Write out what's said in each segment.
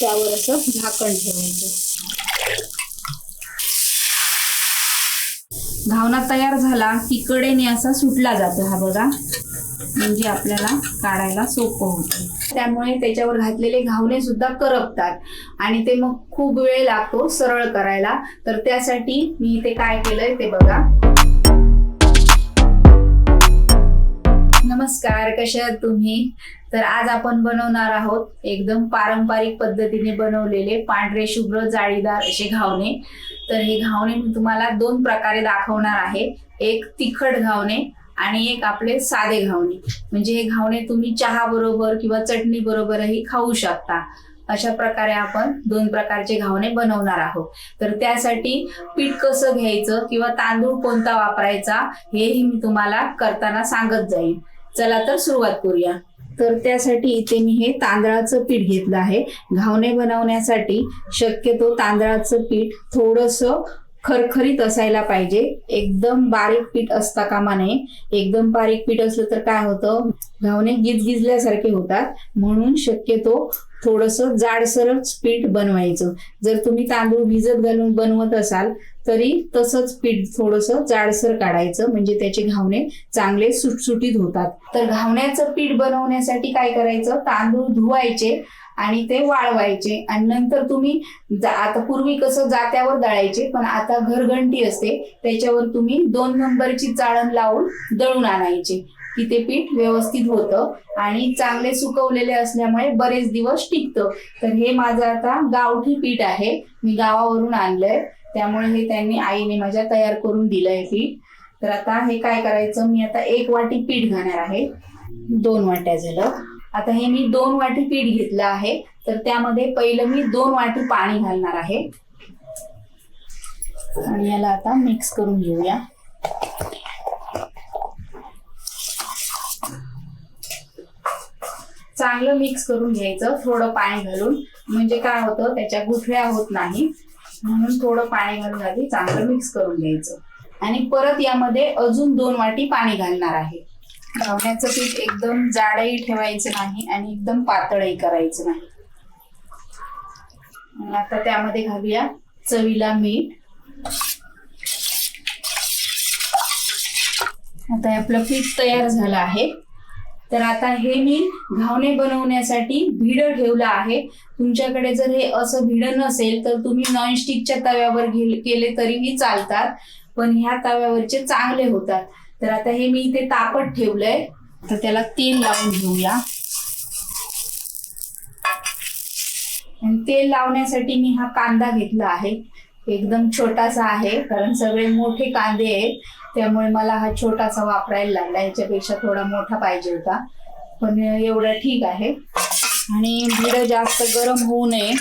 त्यावर असं झाकण ठेवायचं. घावना तयार झाला की कडेने असा सुटला जातो हा बघा. म्हणजे आपल्याला काढायला सोपं होतं. त्यामुळे त्याच्यावर घातलेले घावणे सुद्धा करपतात. आणि ते मग खूप वेळ लागतो सरळ करायला. तर त्यासाठी मी इथे काय केलंय ते बघा. नमस्कार कशा आहात तुम्ही? तर आज आपण बनवणार आहोत एकदम पारंपरिक पद्धतीने बनवलेले पांढरे शुभ्र जाळीदार असे घावणे. तर हे घावणे मी तुम्हाला दोन प्रकारे दाखवणार आहे. एक तिखट घावणे आणि एक आपले साधे घावणे. म्हणजे हे घावणे तुम्ही चहा बरोबर किंवा चटणी बरोबरही खाऊ शकता. अशा प्रकारे आपण दोन प्रकारचे घावणे बनवणार आहोत. तर त्यासाठी पीठ कसं घ्यायचं किंवा तांदूळ कोणता वापरायचा हेही मी तुम्हाला करताना सांगत जाईन. चला तर सुरुवात करूया. तर त्यासाठी इथे मी हे तांदळाचं पीठ घेतलं आहे. घावणे बनवण्यासाठी शक्यतो तांदळाचं पीठ थोडंसं खरखरीत असायला पाहिजे. एकदम बारीक पीठ असता कामा नये. एकदम बारीक पीठ असलं तर काय होतं? घावणे गिजगिजल्यासारखे होतात. म्हणून शक्यतो थोडंसं जाडसरच पीठ बनवायचं. जर तुम्ही तांदूळ भिजत घालून बनवत असाल तरी तसंच पीठ थोडंसं जाडसर काढायचं. म्हणजे त्याचे घावणे चांगले सुटसुटीत होतात. तर घावण्याचं पीठ बनवण्यासाठी काय करायचं? तांदूळ धुवायचे आणि ते वाळवायचे. आणि नंतर तुम्ही आता पूर्वी कसं जात्यावर दळायचे पण आता घरघंटी असते. त्याच्यावर तुम्ही दोन नंबरची चाळण लावून दळून आणायचे. की ते पीठ व्यवस्थित होतं आणि चांगले सुकवलेले असल्यामुळे बरेच दिवस टिकतं. तर हे माझं आता गावठी पीठ आहे. मी गावावरून आणलंय. त्यामुळे हे त्यांनी आईने माझ्या तयार करून दिलंय पीठ. तर आता हे काय करायचं? मी आता एक वाटी पीठ घेणार आहे. दोन वाट्या झालं. आता हे मी दोन वाटी पीठ घेतलं आहे. तर त्यामध्ये पहिलं मी दोन वाटी पाणी घालणार आहे. आणि याला आता मिक्स करून घेऊया. चांगलं मिक्स करून घ्यायचं थोडं पाणी घालून. म्हणजे काय होतं त्याच्या गुठळ्या होत नाही. म्हणून थोडं पाणी घालून आधी चांगलं मिक्स करून घ्यायचं. आणि परत यामध्ये अजून दोन वाटी पाणी घालणार आहे. घावण्याचं पीठ एकदम जाडही ठेवायचं नाही आणि एकदम पातळही करायचं नाही. आता त्यामध्ये घालूया चवीला मीठ. आता आपलं पीठ तयार झालं आहे. तर आता हे मी घावणे बनवण्यासाठी भिडं ठेवलं आहे. तुमच्याकडे जर हे असं भिडं नसेल तर तुम्ही नॉनस्टिकच्या तव्यावर केले तरीही चालतात. पण ह्या तव्यावरचे चांगले होतात. तर आता हे मी इथे तापत ठेवलंय. तर त्याला तेल लावून घेऊया. आणि तेल लावण्यासाठी मी हा कांदा घेतला आहे. एकदम छोटासा आहे कारण सगळे मोठे कांदे आहेत. त्यामुळे मला हा छोटासा वापरायला लागला. याच्यापेक्षा थोडा मोठा पाहिजे होता. पण एवढा ठीक आहे. आणि भिड जास्त गरम होऊ नये.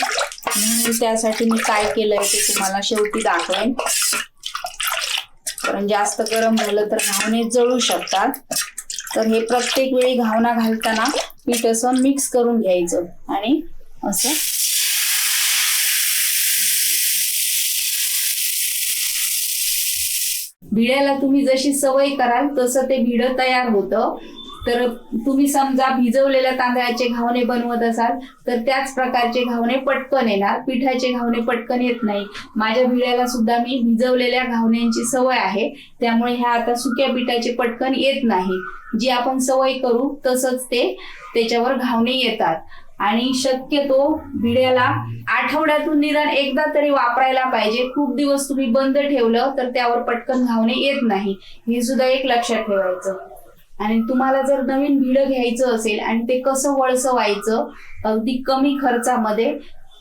म्हणून त्यासाठी मी काय केलंय ते तुम्हाला शेवटी दाखवेन. कारण जास्त गरम झालं तर घावणे जळू शकतात. तर हे प्रत्येक वेळी घावना घालताना पीठ असं मिक्स करून घ्यायचं. आणि असं भिड्याला तुम्ही जशी सवय कराल तसं ते भिड तयार होतं. तर तुम्ही समजा भिजवलेल्या तांदळाचे घावणे बनवत असाल तर त्याच प्रकारचे घावणे पटकन येणार. पिठाचे घावणे पटकन येत नाही. माझ्या भिड्याला सुद्धा मी भिजवलेल्या घावण्यांची सवय आहे. त्यामुळे ह्या आता सुक्या पिठाचे पटकन येत नाही. जी आपण सवय करू तसंच ते त्याच्यावर घावणे येतात. आणि शक्यतो भिड्याला आठवड्यातून निदान एकदा तरी वापरायला पाहिजे. खूप दिवस तुम्ही बंद ठेवलं तर त्यावर पटकन घावणे येत नाही. हे सुद्धा एक लक्षात ठेवायचं. आणि तुम्हाला जर नवीन भिडं घ्यायचं असेल आणि ते कसं वळसवायचं अगदी कमी खर्चामध्ये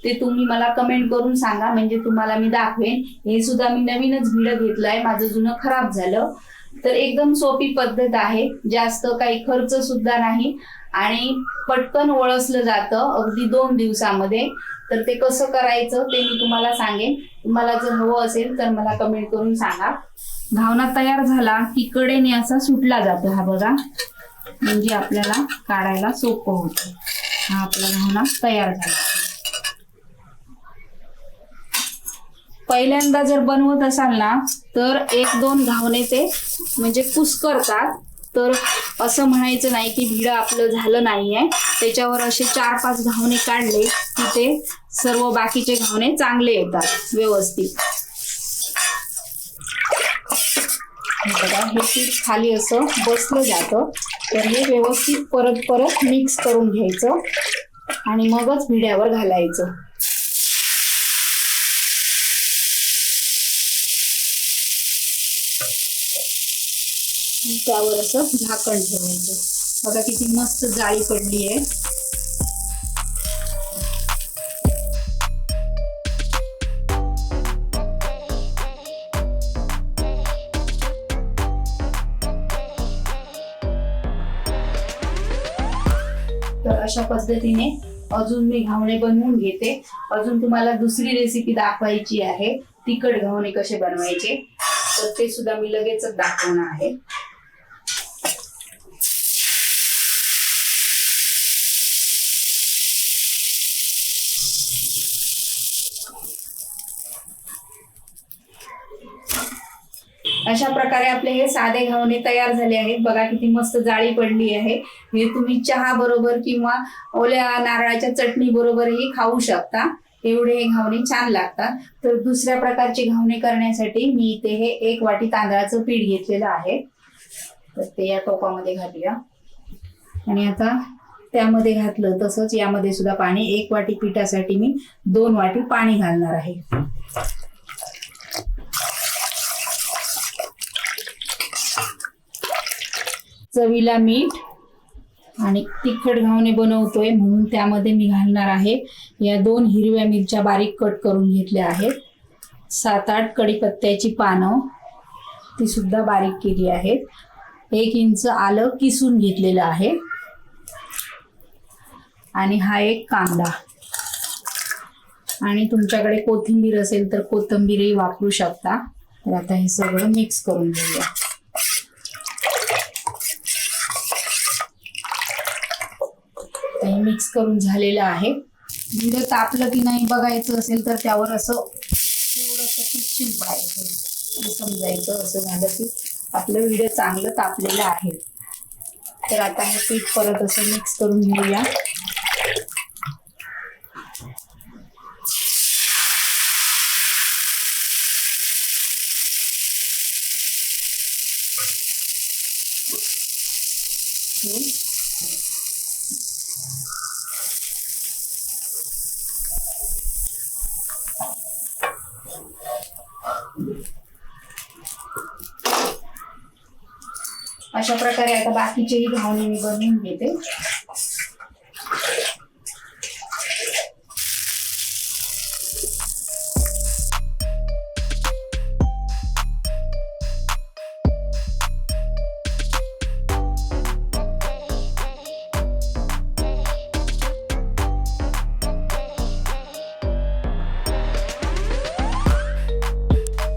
ते तुम्ही मला कमेंट करून सांगा. म्हणजे तुम्हाला मी दाखवेन. हे सुद्धा मी नवीनच भिडं आहे माझं जुनं खराब झालं. तर एकदम सोपी पद्धत आहे. जास्त काही खर्च सुद्धा नाही. आणि पटकन ओळसलं जातं अगदी दोन दिवसामध्ये. तर ते कसं करायचं ते मी तुम्हाला सांगेन. तुम्हाला जर हवं असेल तर मला कमेंट करून सांगा. घावना तयार झाला की कडेने असा सुटला जातो हा बघा. म्हणजे आपल्याला काढायला सोपं होतं. हा आपला घावना तयार झाला. पहिल्यांदा जर बनवत असाल ना तर एक दोन घावणे ते म्हणजे कुस्करतात तर असं म्हणायचं नाही की भिडं आपलं झालं नाहीये. त्याच्यावर असे चार पाच घावणे काढले की ते सर्व बाकीचे घावणे चांगले येतात व्यवस्थित. बघा हे पीठ खाली असं बसलं जातं. तर हे व्यवस्थित परत परत मिक्स करून घ्यायचं आणि मगच भिड्यावर घालायचं. त्यावर असं झाकण ठेवायचं. बघा किती मस्त जाळी पडली आहे. तर अशा पद्धतीने अजून मी घावणे बनवून घेते. अजून तुम्हाला दुसरी रेसिपी दाखवायची आहे. तिखट घावणे कसे बनवायचे? तर ते सुद्धा मी लगेचच दाखवणार आहे. अशा प्रकारे आपले हे साधे घावणे तयार झाले आहेत. बघा किती मस्त जाळी पडली आहे. हे तुम्ही चहा बरोबर किंवा ओल्या नारळाच्या चटणी बरोबरही खाऊ शकता. एवढे हे घावणे छान लागतात. तर दुसऱ्या प्रकारची घावणे करण्यासाठी मी इथे हे एक वाटी तांदळाचं पीठ घेतलेलं आहे. तर ते या टोपामध्ये घालूया. आणि आता त्यामध्ये घातलं तसंच यामध्ये सुद्धा पाणी. एक वाटी पिठासाठी मी दोन वाटी पाणी घालणार आहे. चवीला मीठ आणि तिखट घावणे बनवतोय म्हणून त्यामध्ये मी घालणार आहे. या दोन हिरव्या मिरच्या बारीक कट करून घेतल्या आहेत. सात आठ कढीपत्त्याची पानं ती सुद्धा बारीक केली आहेत. एक इंच आलं किसून घेतलेलं आहे. आणि हा एक कांदा. आणि तुमच्याकडे कोथिंबीर असेल तर कोथिंबीरही वापरू शकता. तर आता हे सगळं मिक्स करून घेऊया. हे मिक्स करून झालेलं आहे. भिड तापलं की नाही बघायचं असेल तर त्यावर असं थोडंसं पीठ शिंपडायचं समजायचं असं झालं की आपलं विड चांगलं तापलेलं आहे. तर आता हे पीठ परत असं मिक्स करून घेऊया. ठेवून अशा प्रकारे आता बाकीचेही घावणे मी बनवून घेते.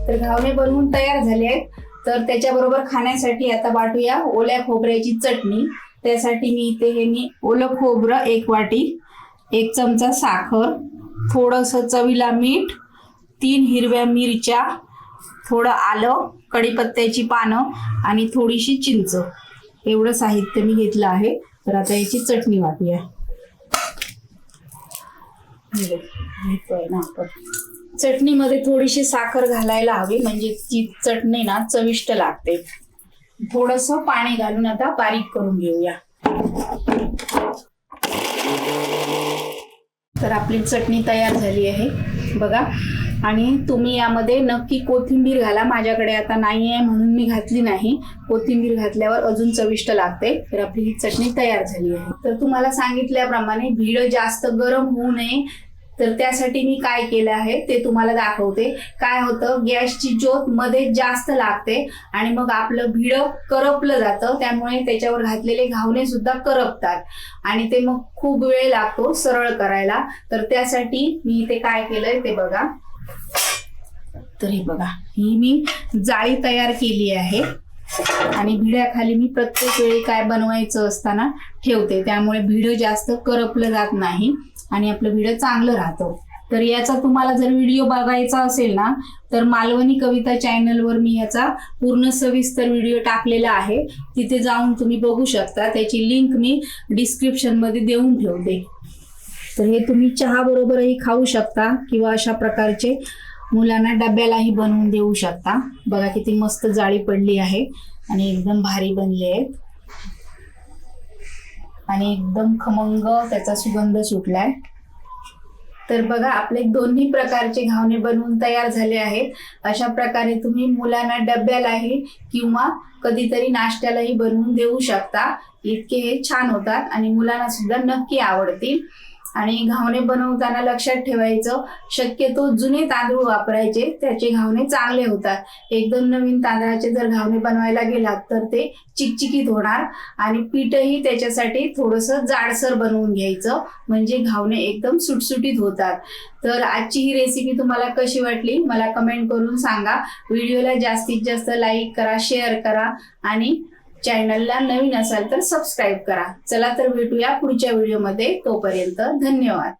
तर घावणे बनवून तयार झाले आहेत. तर त्याच्याबरोबर खाण्यासाठी आता वाटूया ओल्या खोबऱ्याची चटणी. त्यासाठी मी इथे हे मी ओलं खोबरं एक वाटी एक चमचा साखर थोडंसं चवीला मीठ तीन हिरव्या मिरच्या थोडं आलं कढीपत्त्याची पानं आणि थोडीशी चिंच. एवढं साहित्य मी घेतलं आहे. तर आता याची चटणी वाटूया. घेतोय ना आपण. चटणीमध्ये थोडीशी साखर घालायला हवी म्हणजे ती चटणी ना चविष्ट लागते. थोडस पाणी घालून आता बारीक करून घेऊया. तर आपली चटणी तयार झाली आहे बघा. आणि तुम्ही यामध्ये नक्की कोथिंबीर घाला. माझ्याकडे आता नाही आहे म्हणून मी घातली नाही. कोथिंबीर घातल्यावर अजून चविष्ट लागते. तर आपली ही चटणी तयार झाली आहे. तर तुम्हाला सांगितल्याप्रमाणे भीड जास्त गरम होऊ नये. तर त्यासाठी मी काय केलं आहे ते तुम्हाला दाखवते. काय होतं गॅसची ज्योत मध्ये जास्त लागते आणि मग आपलं भिड करपलं जातं. त्यामुळे त्याच्यावर घातलेले घावणे सुद्धा करपतात. आणि ते मग खूप वेळ लागतो सरळ करायला. तर त्यासाठी मी इथे काय केलंय ते बघा. तर हे बघा ही मी जाळी तयार केली आहे. आणि भिड्याखाली मी प्रत्येक वेळी काय बनवायचं असताना ठेवते. त्यामुळे भिड जास्त करपलं जात नाही. आणि आपलं व्हिडिओ चांगलं राहतं. तर याचा तुम्हाला जर व्हिडिओ बघायचा असेल ना तर मालवणी कविता चॅनलवर मी याचा पूर्ण सविस्तर व्हिडिओ टाकलेला आहे. तिथे जाऊन तुम्ही बघू शकता. त्याची लिंक मी डिस्क्रिप्शनमध्ये देऊन ठेवते. तर हे तुम्ही चहा बरोबरही खाऊ शकता किंवा अशा प्रकारचे मुलांना डब्यालाही बनवून देऊ शकता. बघा किती मस्त जाळी पडली आहे आणि एकदम भारी बनले आहेत. आणि एकदम खमंग त्याचा सुगंध सुटलाय. तर बघा आपले दोन्ही प्रकारचे घावणे बनवून तयार झाले आहेत. अशा प्रकारे तुम्ही मुलांना डब्यालाही किंवा कधीतरी नाश्त्यालाही बनवून देऊ शकता. इतके हे छान होतात आणि मुलांना सुद्धा नक्की आवडतील. आणि घावणे बनवताना लक्षात ठेवायचं. शक्यतो जुने तांदूळ वापरायचे त्याचे घावणे चांगले होतात. एकदम नवीन तांदळाचे जर घावणे बनवायला गेलात तर ते चिकचिकीत होणार आणि पीठही त्याच्यासाठी थोडंसं जाडसर बनवून घ्यायचं. म्हणजे घावणे एकदम सुटसुटीत होतात. तर आजची ही रेसिपी तुम्हाला कशी वाटली? मला कमेंट करून सांगा. व्हिडिओला जास्तीत जास्त लाईक करा शेअर करा आणि चॅनलला नवीन असाल तर सबस्क्राईब करा. चला तर भेटूया पुढच्या व्हिडिओमध्ये तोपर्यंत धन्यवाद.